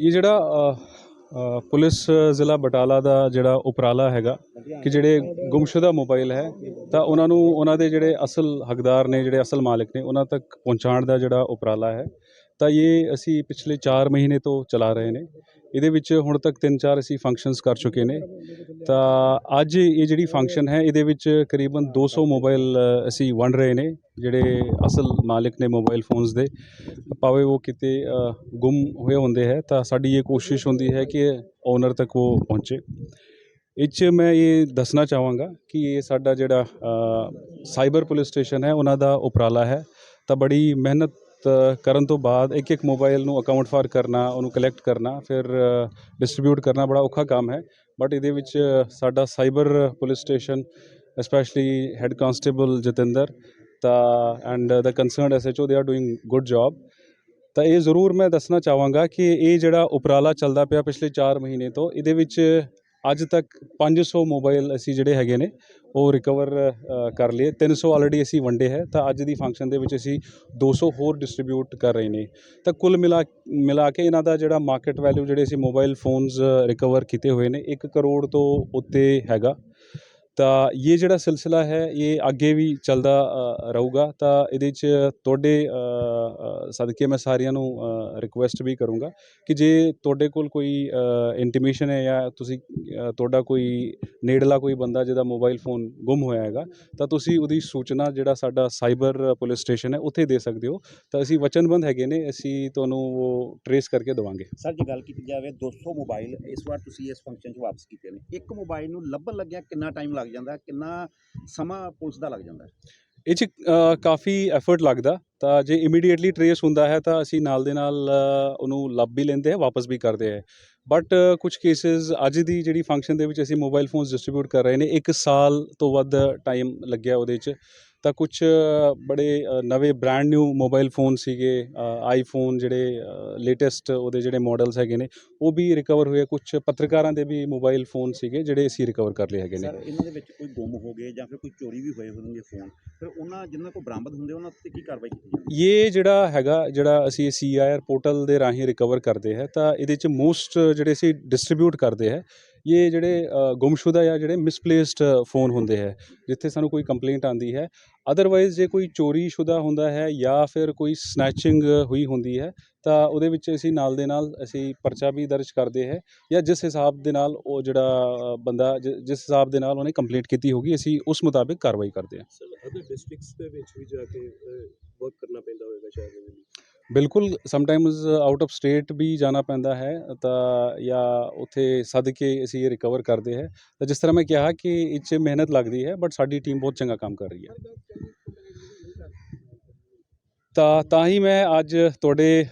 ਇਹ ਜਿਹੜਾ ਪੁਲਿਸ ਜ਼ਿਲ੍ਹਾ ਬਟਾਲਾ ਦਾ ਜਿਹੜਾ ਉਪਰਾਲਾ ਹੈਗਾ ਕਿ ਜਿਹੜੇ ਗੁੰਮਸ਼ੁਦਾ ਮੋਬਾਈਲ ਹੈ, ਤਾਂ ਉਹਨਾਂ ਨੂੰ ਉਹਨਾਂ ਦੇ ਜਿਹੜੇ ਅਸਲ ਹੱਕਦਾਰ ਨੇ, ਜਿਹੜੇ ਅਸਲ ਮਾਲਕ ਨੇ, ਉਹਨਾਂ ਤੱਕ ਪਹੁੰਚਾਉਣ ਦਾ ਜਿਹੜਾ ਉਪਰਾਲਾ ਹੈ। ਤਾਂ ਇਹ ਅਸੀਂ ਪਿਛਲੇ 4 ਮਹੀਨੇ ਤੋਂ ਚਲਾ ਰਹੇ ਨੇ। ਇਹਦੇ ਵਿੱਚ ਹੁਣ ਤੱਕ 3-4 ਅਸੀਂ ਫੰਕਸ਼ਨਸ ਕਰ ਚੁੱਕੇ ਨੇ। ਤਾਂ ਅੱਜ ਇਹ ਜਿਹੜੀ ਫੰਕਸ਼ਨ ਹੈ ਇਹਦੇ ਵਿੱਚ ਕਰੀਬਨ 200 ਮੋਬਾਈਲ ਅ, ਅਸੀਂ ਵੰਡ ਰਹੇ ਨੇ ਜਿਹੜੇ ਅਸਲ ਮਾਲਕ ਨੇ ਮੋਬਾਈਲ ਫੋਨਸ ਦੇ। ਭਾਵੇਂ ਉਹ ਕਿਤੇ ਗੁੰਮ ਹੋਏ ਹੁੰਦੇ ਹੈ ਤਾਂ ਸਾਡੀ ਇਹ ਕੋਸ਼ਿਸ਼ ਹੁੰਦੀ ਹੈ ਕਿ ਓਨਰ ਤੱਕ ਉਹ ਪਹੁੰਚੇ। ਇਹ 'ਚ ਮੈਂ ਇਹ ਦੱਸਣਾ ਚਾਹਾਂਗਾ ਕਿ ਇਹ ਸਾਡਾ ਜਿਹੜਾ ਸਾਈਬਰ ਪੁਲਿਸ ਸਟੇਸ਼ਨ ਹੈ ਉਹਨਾਂ ਦਾ ਉਪਰਾਲਾ ਹੈ। ਤਾਂ ਬੜੀ ਮਿਹਨਤ ਕਰਨ ਤੋਂ ਬਾਅਦ ਇੱਕ ਇੱਕ ਮੋਬਾਈਲ ਨੂੰ ਅਕਾਊਂਟ ਫਾਰ ਕਰਨਾ, ਉਹਨੂੰ ਕਲੈਕਟ ਕਰਨਾ, ਫਿਰ ਡਿਸਟ੍ਰੀਬਿਊਟ ਕਰਨਾ ਬੜਾ ਔਖਾ ਕੰਮ ਹੈ। ਬਟ ਇਹਦੇ ਵਿੱਚ ਸਾਡਾ cyber police station specially head constable Jatinder ਤਾਂ and the concerned SHO they are doing good job ਤਾਂ ਇਹ ਜ਼ਰੂਰ ਮੈਂ ਦੱਸਣਾ ਚਾਹਾਂਗਾ ਕਿ ਇਹ ਜਿਹੜਾ ਉਪਰਾਲਾ ਚੱਲਦਾ ਪਿਆ ਪਿਛਲੇ 4 ਮਹੀਨੇ ਤੋਂ, ਇਹਦੇ ਵਿੱਚ ਅੱਜ ਤੱਕ 500 ਮੋਬਾਈਲ ਅਸੀਂ ਜਿਹੜੇ ਹੈਗੇ ਨੇ, ਉਹ ਰਿਕਵਰ ਕਰ ਲਏ। 300 ਆਲਰੇਡੀ ਅਸੀਂ ਵੰਡੇ ਹੈ, ਤਾਂ ਅੱਜ ਦੀ ਫੰਕਸ਼ਨ ਦੇ ਵਿੱਚ ਅਸੀਂ 200 ਹੋਰ ਡਿਸਟ੍ਰੀਬਿਊਟ ਕਰ ਰਹੇ ਨੇ। ਤਾਂ ਕੁੱਲ ਮਿਲਾ ਮਿਲਾ ਕੇ ਇਹਨਾਂ ਦਾ ਜਿਹੜਾ ਮਾਰਕੀਟ ਵੈਲਿਊ ਜਿਹੜੇ ਅਸੀਂ ਮੋਬਾਈਲ ਫੋਨਸ ਰਿਕਵਰ ਕੀਤੇ ਹੋਏ ਨੇ 1 ਕਰੋੜ ਤੋਂ ਉੱਤੇ ਹੈਗਾ। ਤਾਂ ਇਹ ਜਿਹੜਾ ਸਿਲਸਿਲਾ ਹੈ ਇਹ ਅੱਗੇ ਵੀ ਚੱਲਦਾ ਅ, ਰਹੂਗਾ। ਤਾਂ ਇਹਦੇ 'ਚ ਤੁਹਾਡੇ ਸਦਕੇ ਮੈਂ ਸਾਰਿਆਂ ਨੂੰ ਰਿਕੁਐਸਟ ਵੀ ਕਰੂੰਗਾ ਕਿ ਜੇ ਤੁਹਾਡੇ ਕੋਲ ਕੋਈ ਇੰਟੀਮੇਸ਼ਨ ਹੈ ਜਾਂ ਤੁਸੀਂ ਤੁਹਾਡਾ ਕੋਈ ਨੇੜਲਾ ਕੋਈ ਬੰਦਾ ਜਿਹਦਾ ਮੋਬਾਈਲ ਫੋਨ ਗੁੰਮ ਹੋਇਆ ਹੈਗਾ ਤਾਂ ਤੁਸੀਂ ਉਹਦੀ ਸੂਚਨਾ ਜਿਹੜਾ ਸਾਡਾ ਸਾਈਬਰ ਪੁਲਿਸ ਸਟੇਸ਼ਨ ਹੈ ਉੱਥੇ ਦੇ ਸਕਦੇ ਹੋ। ਤਾਂ ਅਸੀਂ ਵਚਨਬੰਦ ਹੈਗੇ ਨੇ ਅਸੀਂ ਤੁਹਾਨੂੰ ਉਹ ਟਰੇਸ ਕਰਕੇ ਦੇਵਾਂਗੇ। ਸਰ ਜੇ ਗੱਲ ਕੀਤੀ ਜਾਵੇ 200 ਮੋਬਾਈਲ ਇਸ ਵਾਰ ਤੁਸੀਂ ਇਸ ਫੰਕਸ਼ਨ 'ਚ ਵਾਪਸ ਕੀਤੇ ਨੇ। ਇੱਕ ਮੋਬਾਈਲ ਨੂੰ ਲੱਭਣ ਲੱਗਿਆ ਕਿੰਨਾ ਟਾਈਮ ਲੱਗ ਜਾਂਦਾ, ਕਿੰਨਾ ਸਮਾਂ ਪੁਲਿਸ ਦਾ ਲੱਗ ਜਾਂਦਾ? ਇਹ 'ਚ ਕਾਫੀ ਐਫਰਟ ਲੱਗਦਾ, ਤਾਂ ਜੇ ਇਮੀਡੀਏਟਲੀ ਟਰੇਸ ਹੁੰਦਾ ਹੈ, ਤਾਂ ਅਸੀਂ ਨਾਲ ਦੇ ਨਾਲ ਉਹਨੂੰ ਲੱਭ ਵੀ ਲੈਂਦੇ ਹਾਂ ਵਾਪਸ ਵੀ ਕਰਦੇ ਹੈ ਬਟ ਕੁਝ ਕੇਸਿਸ ਅੱਜ ਦੀ ਜਿਹੜੀ ਫੰਕਸ਼ਨ ਦੇ ਵਿੱਚ ਅਸੀਂ ਮੋਬਾਈਲ ਫੋਨਸ ਡਿਸਟ੍ਰੀਬਿਊਟ ਕਰ ਰਹੇ ਨੇ, ਇੱਕ ਸਾਲ ਤੋਂ ਵੱਧ ਟਾਈਮ ਲੱਗਿਆ ਉਹਦੇ 'ਚ। ਤਾਂ ਕੁਝ ਬੜੇ ਨਵੇਂ ਬ੍ਰਾਂਡ ਨਿਊ ਮੋਬਾਈਲ ਫੋਨ ਸੀਗੇ ਆਈਫੋਨ ਜਿਹੜੇ ਲੇਟੈਸਟ ਉਹਦੇ ਜਿਹੜੇ ਮਾਡਲਸ ਹੈਗੇ ਨੇ ਉਹ ਵੀ ਰਿਕਵਰ ਹੋਏ ਕੁਝ ਪੱਤਰਕਾਰਾਂ ਦੇ ਵੀ ਮੋਬਾਈਲ ਫੋਨ ਸੀਗੇ ਜਿਹੜੇ ਅਸੀਂ ਰਿਕਵਰ ਕਰ ਲਏ ਹੈਗੇ ਨੇ। ਸਰ ਇਹਨਾਂ ਦੇ ਵਿੱਚ ਕੋਈ ਗੁੰਮ ਹੋ ਗਏ ਜਾਂ ਫਿਰ ਕੋਈ ਚੋਰੀ ਵੀ ਹੋਏ ਹੋਣਗੇ ਫੋਨ ਫਿਰ ਉਹਨਾਂ ਜਿਨ੍ਹਾਂ ਕੋਲ ਬਰਾਮਦ ਹੁੰਦੇ ਉਹਨਾਂ ਤੇ ਕੀ ਕਾਰਵਾਈ ਕੀਤੀ ਜਾਂਦੀ ਇਹ ਜਿਹੜਾ ਹੈਗਾ ਜਿਹੜਾ ਅਸੀਂ ਸੀਆਈਆਰ ਪੋਰਟਲ ਦੇ ਰਾਹੀਂ ਰਿਕਵਰ ਕਰਦੇ ਹੈ ਤਾਂ ਇਹਦੇ ਚ ਮੋਸਟ ਜਿਹੜੇ ਅਸੀਂ ਡਿਸਟ੍ਰੀਬਿਊਟ ਕਰਦੇ ਹੈ ਇਹ ਜਿਹੜੇ ਗੁੰਮਸ਼ੁਦਾ ਜਾਂ ਜਿਹੜੇ ਮਿਸਪਲੇਸਡ ਫੋਨ ਹੁੰਦੇ ਹੈ, ਜਿੱਥੇ ਸਾਨੂੰ ਕੋਈ ਕੰਪਲੇਂਟ ਆਂਦੀ ਹੈ ਅਦਰਵਾਈਜ਼ ਜੇ ਕੋਈ ਚੋਰੀ ਸ਼ੁਦਾ ਹੁੰਦਾ ਹੈ ਜਾਂ ਫਿਰ ਕੋਈ ਸਨੈਚਿੰਗ ਹੋਈ ਹੁੰਦੀ ਹੈ, ਤਾਂ ਉਹਦੇ ਵਿੱਚ ਅਸੀਂ ਨਾਲ ਦੇ ਨਾਲ ਅਸੀਂ ਪਰਚਾ ਵੀ ਦਰਜ ਕਰਦੇ ਹੈ, ਜਾਂ ਜਿਸ ਹਿਸਾਬ ਦੇ ਨਾਲ ਉਹ ਜਿਹੜਾ ਬੰਦਾ ਜਿ- ਜਿਸ ਹਿਸਾਬ ਦੇ ਨਾਲ ਉਹਨੇ ਕੰਪਲੇਂਟ ਕੀਤੀ ਹੋਗੀ ਅਸੀਂ ਉਸ ਮੁਤਾਬਿਕ ਕਾਰਵਾਈ ਕਰਦੇ ਹਾਂ। ਸਰ ਅਦਰ ਡਿਸਟ੍ਰਿਕਟਸ ਦੇ ਵਿੱਚ ਵੀ ਜਾ ਕੇ ਵਰਕ ਕਰਨਾ ਪੈਂਦਾ ਹੋਵੇਗਾ ਸ਼ਾਇਦ। ਬਿਲਕੁਲ ਸਮਟਾਈਮਸ ਆਊਟ ਆਫ ਸਟੇਟ ਵੀ ਜਾਣਾ ਪੈਂਦਾ ਹੈ, ਤਾਂ ਜਾਂ ਉੱਥੇ ਸੱਦ ਕੇ ਅਸੀਂ ਇਹ ਰਿਕਵਰ ਕਰਦੇ ਹੈ। ਤਾਂ ਜਿਸ ਤਰ੍ਹਾਂ ਮੈਂ ਕਿਹਾ ਕਿ ਇਹ 'ਚ ਮਿਹਨਤ ਲੱਗਦੀ ਹੈ ਬਟ ਸਾਡੀ ਟੀਮ ਬਹੁਤ ਚੰਗਾ ਕੰਮ ਕਰ ਰਹੀ ਹੈ। ਤਾਂ ਤਾਂ ਹੀ ਮੈਂ ਅੱਜ ਤੁਹਾਡੇ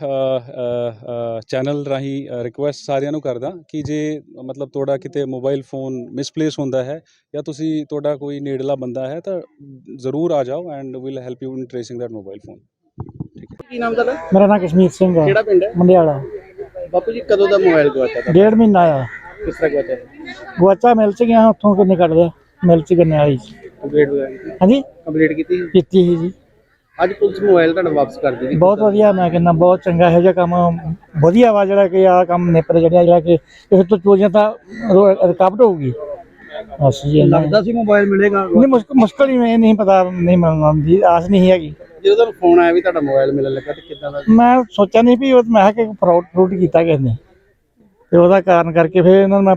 ਚੈਨਲ ਰਾਹੀਂ ਰਿਕੁਐਸਟ ਸਾਰਿਆਂ ਨੂੰ ਕਰਦਾ ਕਿ ਜੇ ਮਤਲਬ ਤੁਹਾਡਾ ਕਿਤੇ ਮੋਬਾਈਲ ਫੋਨ ਮਿਸਪਲੇਸ ਹੁੰਦਾ ਹੈ ਜਾਂ ਤੁਸੀਂ ਤੁਹਾਡਾ ਕੋਈ ਨੇੜਲਾ ਬੰਦਾ ਹੈ, ਤਾਂ ਜ਼ਰੂਰ ਆ ਜਾਓ and will help you in tracing that mobile phone ਕੀ ਨਾਮ ਤੁਹਾਡਾ? ਮੇਰਾ ਨਾਮ ਕਸ਼ਮੀਰ ਸਿੰਘ ਹੈ ਕਿਹੜਾ ਪਿੰਡ ਹੈ? ਮੰਡਿਆਲਾ। ਬਾਪੂ ਜੀ ਕਦੋਂ ਦਾ ਮੋਬਾਈਲ ਗਵਾਚਾ ਤੁਹਾਡਾ? ਡੇਢ ਮਹੀਨਾ ਆ ਕਿਸ ਤਰ੍ਹਾਂ ਗਵਾਚਾ ਗੁਆਚਾ ਮਿਲ ਚ ਗਿਆ ਉੱਥੋਂ ਕਿੰਨੇ ਕੱਢ ਲਿਆ ਮਿਲ ਚ ਗੰਨੇ ਵਾਲੀ। ਕੰਪਲੀਟ ਕੀਤੀ ਹਾਂਜੀ? ਕੰਪਲੀਟ ਕੀਤੀ ਕੀਤੀ ਸੀ ਜੀ। ਅੱਜ ਪੁਲਿਸ ਮੋਬਾਈਲ ਤੁਹਾਡਾ ਵਾਪਸ ਕਰ ਦਿੱਤੀ। ਬਹੁਤ ਵਧੀਆ ਮੈਂ ਕਹਿੰਦਾ ਬਹੁਤ ਚੰਗਾ ਇਹੋ ਜਿਹਾ ਕੰਮ ਵਧੀਆ ਵਾ ਜਿਹੜਾ ਕਿ ਆ ਕੰਮ ਨਿਪਰ ਜਿਹੜਾ ਜਿਹੜਾ ਕਿ ਇਸ ਤੋਂ ਚੋਰੀਆਂ ਤਾਂ ਰੁਕਾਵਟ ਹੋਊਗੀ। ਬਸ ਜੀ ਹੀ। ਲੱਗਦਾ ਸੀ ਮੋਬਾਈਲ ਮਿਲੇਗਾ। ਨਹੀਂ ਮੁਸ਼ਕ- ਮੁਸ਼ਕਲ ਹੀ ਇਹ ਨਹੀਂ ਪਤਾ ਨਹੀਂ ਮਿਲਣ ਦੀ ਆਸ ਨਹੀਂ ਹੈਗੀ। ਜਦੋਂ ਤੁਹਾਨੂੰ ਫੋਨ ਆਇਆ ਵੀ ਤੁਹਾਡਾ ਮੋਬਾਈਲ ਮਿਲਣ ਲੱਗਾ ਤੇ ਕਿੱਦਾਂ ਦਾ ਮੈਂ ਸੋਚਿਆ ਨਹੀਂ ਵੀ ਉਹ ਮੈਂ ਕਿ ਫਰਾਡ ਫਰੂਡ ਕੀਤਾ ਕਿਸੇ ਨੇ। ਤੇ ਉਹਦਾ ਕਾਰਨ ਕਰਕੇ ਫਿਰ ਇਹਨਾਂ ਨੂੰ ਮੈਂ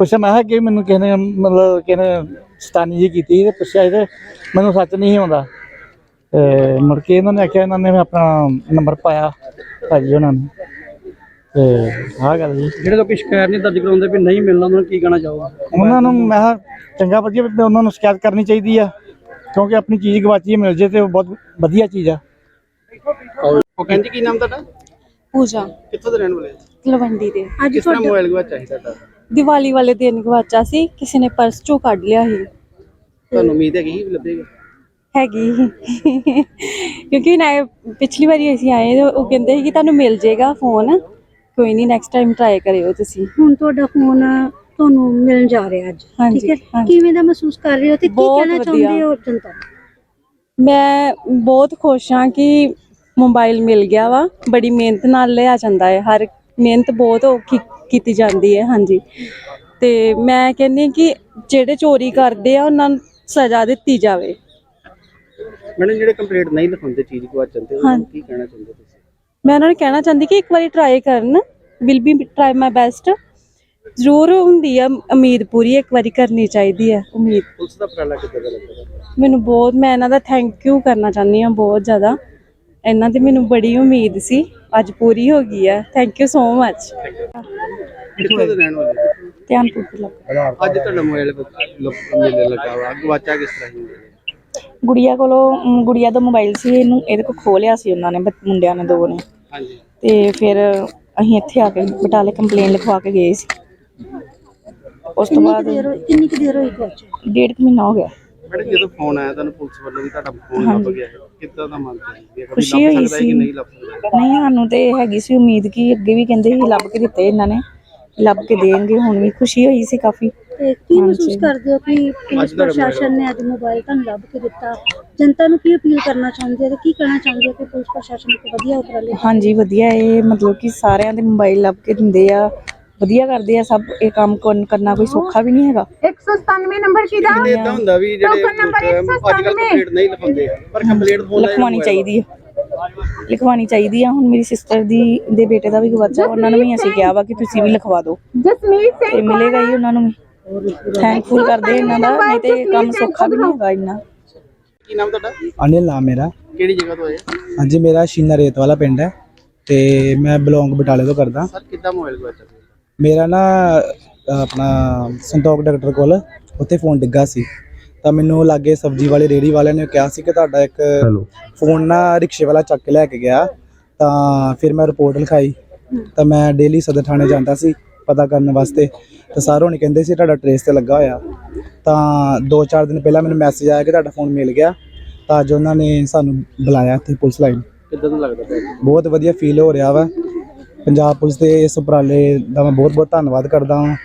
ਪੁੱਛਿਆ ਮੈਂ ਕਿ ਮੈਨੂੰ ਕਿਸੇ ਨੇ ਮਤਲਬ ਕਿਸੇ ਨੇ ਸਤਾਨੀ ਜੀ ਕੀਤੀ ਤੇ ਪੁੱਛਿਆ ਤੇ ਮੈਨੂੰ ਸੱਚ ਨਹੀਂ ਆਉਂਦਾ। ਤੇ ਮੁੜ ਕੇ ਇਹਨਾਂ ਨੇ ਆਖਿਆ ਇਹਨਾਂ ਨੇ ਆਪਣਾ ਨੰਬਰ ਪਾਇਆ ਭਾਜੀ ਉਹਨਾਂ ਨੇ। ਤੇ ਆਹ ਗੱਲ ਜੀ। ਜਿਹੜੇ ਲੋਕੀ ਸ਼ਿਕਾਇਤ ਨਹੀਂ ਦਰਜ ਕਰਾਉਂਦੇ ਵੀ ਨਹੀਂ ਮਿਲਣਾ ਉਹਨਾਂ ਨੂੰ ਕੀ ਕਹਿਣਾ ਚਾਹੋਗੇ? ਉਹਨਾਂ ਨੂੰ ਮੈਂ ਕਿਹਾ ਚੰਗਾ ਵਧੀਆ ਵੀ ਉਹਨਾਂ ਨੂੰ ਸ਼ਿਕਾਇਤ ਕਰਨੀ ਚਾਹੀਦੀ ਆ। ਕਿਉਂਕਿ ਆਪਣੀ ਚੀਜ਼ ਗਵਾਚੀ ਮਿਲ ਜੇ ਤੇ ਉਹ ਬਹੁਤ ਵਧੀਆ ਚੀਜ਼ ਆ। ਉਹ ਕਹਿੰਦੀ ਕੀ ਨਾਮ ਤੁਹਾਡਾ? ਪੂਜਾ। ਕਿੱਥੋਂ ਦੇ ਰਹਿਣ ਵਾਲੇ ਹੋ? ਤਲਵੰਡੀ ਦੇ। ਅੱਜ ਕਿਸ ਤਰ੍ਹਾਂ ਤੁਹਾਡਾ ਮੋਬਾਈਲ ਗਵਾਚਾ ਸੀ ਤੁਹਾਡਾ? ਦੀਵਾਲੀ ਵਾਲੇ ਦਿਨ ਗਵਾਚਾ ਸੀ ਕਿਸੇ ਨੇ ਪਰਸ ਚੋਂ ਕੱਢ ਲਿਆ ਸੀ। ਤੁਹਾਨੂੰ ਉਮੀਦ ਹੈਗੀ ਸੀ ਵੀ ਲੱਭੇਗਾ? ਹੈਗੀ ਕਿਉਂਕਿ ਨਾ ਪਿਛਲੀ ਵਾਰੀ ਅਸੀਂ ਆਏ ਤੇ ਉਹ ਕਹਿੰਦੇ ਸੀ ਕਿ ਤੁਹਾਨੂੰ ਮਿਲ ਜਾਏਗਾ ਫੋਨ। ਕੋਈ ਨਹੀਂ ਨੈਕਸਟ ਟਾਈਮ ਟਰਾਈ ਕਰਿਓ ਤੁਸੀਂ। ਹੁਣ ਤੁਹਾਡਾ ਫੋਨ ਤੁਹਾਨੂੰ ਮਿਲਣ ਜਾ ਰਿਹਾ ਅੱਜ ਹਾਂਜੀ, ਠੀਕ ਹੈ ਹਾਂਜੀ। ਕਿਵੇਂ ਦਾ ਮਹਿਸੂਸ ਕਰ ਰਹੇ ਹੋ ਤੇ ਕੀ ਬਹੁਤ ਕਹਿਣਾ ਵਧੀਆ। ਚਾਹੁੰਦੇ ਹੋ ਜਨਤਾ ਨੂੰ? ਮੈਂ ਬਹੁਤ ਖੁਸ਼ ਹਾਂ ਕਿ ਮੋਬਾਈਲ ਮਿਲ ਗਿਆ ਵਾ ਬੜੀ ਮਿਹਨਤ ਨਾਲ ਲਿਆ ਜਾਂਦਾ ਹੈ ਹਰ ਮਿਹਨਤ ਬਹੁਤ ਔਖੀ ਕੀਤੀ ਜਾਂਦੀ ਹੈ ਹਾਂਜੀ ਤੇ ਮੈਂ ਕਹਿੰਦੀ ਕਿ ਜਿਹੜੇ ਚੋਰੀ ਕਰਦੇ ਆ ਉਹਨਾਂ ਨੂੰ ਸਜ਼ਾ ਦਿੱਤੀ ਜਾਵੇ ਮੈਡਮ ਜਿਹੜੇ ਕੰਪਲੀਟ ਨਹੀਂ ਲਿਖਾਉਂਦੇ ਚੀਜ਼ ਗਵਾਚਣ ਤੇ ਹਾਂ। ਕੀ ਕਹਿਣਾ ਚਾਹੁੰਦੇ ਤੁਸੀਂ ਮੈਂ ਉਹਨਾਂ ਨੂੰ ਕਹਿਣਾ ਚਾਹੁੰਦੀ ਕਿ ਇੱਕ ਵਾਰੀ ਟਰਾਈ ਕਰਨ will be try my best ਜ਼ਰੂਰ ਹੁੰਦੀ ਆ ਉਮੀਦ ਪੂਰੀ ਇੱਕ ਵਾਰੀ ਕਰਨੀ ਚਾਹੀਦੀ ਹੈ ਉਮੀਦ। ਪੁਲਿਸ ਦਾ ਉਪਰਾਲਾ ਕਿੱਦਾਂ ਦਾ ਲੱਗਦਾ? ਮੈਨੂੰ ਬਹੁਤ ਮੈਂ ਇਹਨਾਂ ਦਾ ਥੈਂਕ ਯੂ ਕਰਨਾ ਚਾਹੁੰਦੀ ਹਾਂ ਬਹੁਤ ਜ਼ਿਆਦਾ। ਇਹਨਾਂ ਦੀ ਮੈਨੂੰ ਬੜੀ ਉਮੀਦ ਸੀ ਅੱਜ ਪੂਰੀ ਹੋ ਗਈ ਹੈ ਥੈਂਕ ਯੂ ਸੋ ਮਚ ਕਿੱਥੋਂ ਦੇ ਰਹਿਣ ਵਾਲੇ? ਧਿਆਨਪੁਰ ਤੋਂ ਲੱਗਾ ਅੱਜ ਤੁਹਾਡਾ ਮੋਬਾਈਲ ਮੇਲੇ ਲੱਗਾ ਵਾ। ਗਵਾਚਾ ਕਿਸ ਤਰ੍ਹਾਂ ਹੀ ਗੁੜੀਆ ਕੋਲੋਂ ਗੁੜੀਆ ਦਾ ਮੋਬਾਈਲ ਸੀ ਇਹਨੂੰ ਇਹਦੇ ਕੋਲ ਖੋਹ ਲਿਆ ਸੀ ਉਹਨਾਂ ਨੇ ਮੁੰਡਿਆਂ ਨੇ ਦੋ ਨੇ। ਹਾਂਜੀ। ਤੇ ਫਿਰ ਅਸੀਂ ਇੱਥੇ ਆ ਕੇ ਬਟਾਲੇ ਕੰਪਲੇਨ ਲਿਖਵਾ ਕੇ ਗਏ ਸੀ। ਉਸ ਤੋਂ ਬਾਅਦ ਦੇਰ ਹੋਈ ਕਿੰਨੀ ਕੁ ਦੇਰ ਹੋਈ ਗਵਾਚੇ ਡੇਢ ਕੁ ਮਹੀਨਾ ਹੋ ਗਿਆ। ਮੈਡਮ ਜਦੋਂ ਫੋਨ ਆਇਆ ਤੁਹਾਨੂੰ ਪੁਲਿਸ ਵੱਲੋਂ ਵੀ ਤੁਹਾਡਾ ਫੋਨ ਲੱਭ ਗਿਆ ਹੈ ਕਿੱਦਾਂ ਦਾ ਮਨ ਸੀ? ਖੁਸ਼ੀ ਹੋਈ ਸੀ। ਕਿ ਨਹੀਂ ਲੱਭ ਸਾਨੂੰ ਤੇ ਹੈਗੀ ਸੀ ਉਮੀਦ ਕਿ ਅੱਗੇ ਵੀ ਕਹਿੰਦੇ ਸੀ ਲੱਭ ਕੇ ਦਿੱਤੇ ਇਹਨਾਂ ਨੇ ਲੱਭ ਕੇ ਦੇਣਗੇ ਹੁਣ ਵੀ ਖੁਸ਼ੀ ਹੋਈ ਸੀ ਕਾਫੀ। ਤੇ ਕੀ ਮਹਿਸੂਸ। ਕਰਦੇ ਹੋ ਕਿ ਪੁਲਿਸ ਪ੍ਰਸ਼ਾਸਨ ਨੇ ਅੱਜ ਮੋਬਾਈਲ ਤੁਹਾਨੂੰ ਲੱਭ ਕੇ ਦਿੱਤਾ? ਜਨਤਾ ਨੂੰ ਕੀ ਅਪੀਲ ਕਰਨਾ ਚਾਹੁੰਦੇ ਹੋ ਤੇ ਕੀ ਕਹਿਣਾ ਚਾਹੁੰਦੇ ਹੋ ਕਿ ਪੁਲਿਸ ਪ੍ਰਸ਼ਾਸਨ ਇੱਕ ਵਧੀਆ ਉਪਰਾਲੇ ਹਾਂਜੀ ਵਧੀਆ ਇਹ ਮਤਲਬ ਕਿ ਸਾਰਿਆਂ ਦੇ ਮੋਬਾਈਲ ਲੱਭ ਕੇ ਦਿੰਦੇ ਆ। ਵਧੀਆ ਕਰਦੇ ਆ ਸਭ ਇਹ ਕੰਮ ਕਰਨ- ਕਰਨਾ ਕੋਈ ਸੌਖਾ ਵੀ ਨਹੀਂ ਹੈਗਾ। 197 ਨੰਬਰ ਸ਼ੀਦਾ। ਕਿਤੇ ਇਦਾਂ ਹੁੰਦਾ ਵੀ ਜਿਹੜੇ ਟੋਕਨ ਨੰਬਰ ਅੱਜ ਕੱਲ ਕੰਪਲੀਟ ਨਹੀਂ ਲਿਖਾਉਂਦੇ ਪਰ ਕੰਪਲੀਟ ਫੋਨ ਲਿਖਵਾਉਣੀ ਚਾਹੀਦੀ ਹੈ ਲਿਖਵਾਉਣੀ ਚਾਹੀਦੀ ਆ। ਹੁਣ ਮੇਰੀ ਸਿਸਟਰ ਦੀ ਦੇ ਬੇਟੇ ਦਾ ਵੀ ਗਵਾਚਾ ਉਹਨਾਂ ਨੂੰ ਵੀ ਅਸੀਂ ਕਿਹਾ ਵਾ ਕਿ ਤੁਸੀਂ ਵੀ ਲਿਖਵਾ ਦਿਓ। ਜਸਮੀਤ ਤੇ ਸਿੰਘ ਮਿਲੇਗਾ ਹੀ ਉਹਨਾਂ ਨੂੰ ਵੀ। ਥੈਂਕਫੁਲ ਕਰਦੇ ਇਹਨਾਂ ਦਾ ਨਹੀਂ ਤੇ ਕੰਮ ਸੌਖਾ ਵੀ ਨਹੀਂ ਹੈਗਾ ਇੰਨਾ। ਕੀ ਨਾਮ ਤੁਹਾਡਾ? ਅਨਿਲ ਨਾਮ ਮੇਰਾ। ਕਿਹੜੀ ਜਗ੍ਹਾ ਤੋਂ ਆਏ? ਹਾਂਜੀ ਮੇਰਾ ਸ਼ੀਨਾ ਰੇਤ ਵਾਲਾ ਪਿੰਡ ਹੈ ਤੇ ਮੈਂ ਬਿਲੋਂਗ ਬਟਾਲੇ ਤੋਂ ਕਰਦਾ। ਸਰ ਕਿੱਦਾਂ ਮੋਬਾਈਲ ਗਵਾਚਾ? ਮੇਰਾ ਨਾ ਆਪਣਾ ਸੰਤੋਖ ਡਾਕਟਰ ਕੋਲ ਉੱਥੇ ਫੋਨ ਡਿੱਗਾ ਸੀ। ਤਾਂ ਮੈਨੂੰ ਲਾਗੇ ਸਬਜ਼ੀ ਵਾਲੇ ਰੇੜੀ ਵਾਲਿਆਂ ਨੇ ਕਿਹਾ ਸੀ ਕਿ ਤੁਹਾਡਾ ਇੱਕ ਫੋਨ ਨਾ ਰਿਕਸ਼ੇ ਵਾਲਾ ਚੱਕ ਕੇ ਲੈ ਕੇ ਗਿਆ। ਤਾਂ ਫਿਰ ਮੈਂ ਰਿਪੋਰਟ ਲਿਖਾਈ। ਤਾਂ ਮੈਂ ਡੇਲੀ ਸਦਰ ਥਾਣੇ ਜਾਂਦਾ ਸੀ ਪਤਾ ਕਰਨ ਵਾਸਤੇ। ਤਾਂ ਸਰ ਹੋਣੀ ਕਹਿੰਦੇ ਸੀ ਤੁਹਾਡਾ ਟਰੇਸ ਤੇ ਲੱਗਾ ਹੋਇਆ। ਤਾਂ 2-4 ਦਿਨ ਪਹਿਲਾਂ ਮੈਨੂੰ ਮੈਸੇਜ ਆਇਆ ਕਿ ਤੁਹਾਡਾ ਫੋਨ ਮਿਲ ਗਿਆ। ਤਾਂ ਅੱਜ ਉਹਨਾਂ ਨੇ ਸਾਨੂੰ ਬੁਲਾਇਆ ਇੱਥੇ ਪੁਲਿਸ ਲਾਈਨ ਕਿੱਦਾਂ ਦਾ ਲੱਗਦਾ ਬਹੁਤ ਵਧੀਆ ਫੀਲ ਹੋ ਰਿਹਾ ਵਾ। ਪੰਜਾਬ ਪੁਲਿਸ ਦੇ ਇਸ ਉਪਰਾਲੇ ਦਾ ਮੈਂ ਬਹੁਤ ਬਹੁਤ ਧੰਨਵਾਦ ਕਰਦਾ ਹਾਂ।